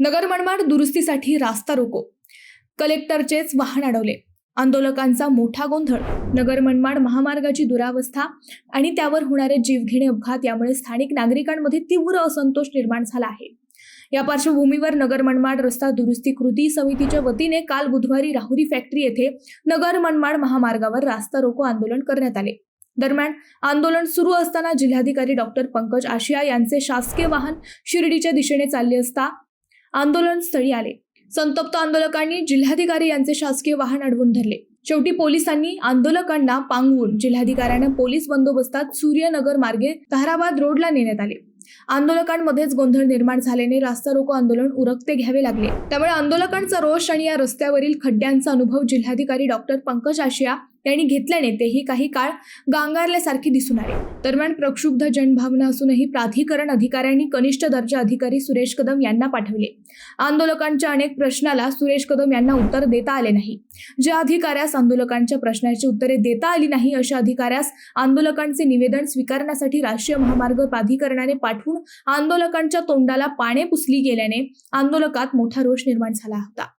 नगर मनमाड दुरुस्तीसाठी रास्ता रोको. कलेक्टरचेच वाहन अडवले. आंदोलकांचा मोठा गोंधळ. नगर मनमाड महामार्गाची दुरावस्था आणि त्यावर होणारे जीवघेणे अपघात यामुळे स्थानिक नागरिकांमध्ये तीव्र असंतोष निर्माण झाला आहे. या पार्श्वभूमीवर नगर मनमाड रस्ता दुरुस्ती कृती समितीच्या वतीने काल बुधवारी राहुरी फॅक्टरी येथे नगर मनमाड महामार्गावर रास्ता रोको आंदोलन करण्यात आले. दरम्यान आंदोलन सुरू असताना जिल्हाधिकारी डॉक्टर पंकज आशिया यांचे शासकीय वाहन शिर्डीच्या दिशेने चालले असता आंदोलन स्थळी आले. संतप्त आंदोलकांनी जिल्हाधिकारी यांचे शासकीय वाहन अडवून धरले. शेवटी पोलिसांनी आंदोलकांना पांगवून जिल्हाधिकाऱ्यांना पोलीस बंदोबस्तात सूर्यनगर मार्गे ताराबाद रोडला नेण्यात आले. आंदोलकांमध्येच गोंधळ निर्माण झाल्याने रास्ता रोको आंदोलन उरकते घ्यावे लागले. त्यामुळे आंदोलकांचा रोष आणि या रस्त्यावरील खड्ड्यांचा अनुभव जिल्हाधिकारी डॉक्टर पंकज आशिया यांनी घेतल्याने तेही काही काळ गांगारल्यासारखे दिसून आले. दरम्यान प्रक्षुब्ध जनभावना असूनही प्राधिकरण अधिकाऱ्यांनी कनिष्ठ दर्जा अधिकारी सुरेश कदम यांना पाठवले. आंदोलकांच्या अनेक प्रश्नाला सुरेश कदम यांना उत्तर देता आले नाही. ज्या अधिकाऱ्यास आंदोलकांच्या प्रश्नाची उत्तरे देता आली नाही अशा अधिकाऱ्यास आंदोलकांचे निवेदन स्वीकारण्यासाठी राष्ट्रीय महामार्ग प्राधिकरणाने पाठवून आंदोलकांच्या तोंडाला पाने पुसली गेल्याने आंदोलकात मोठा रोष निर्माण झाला होता.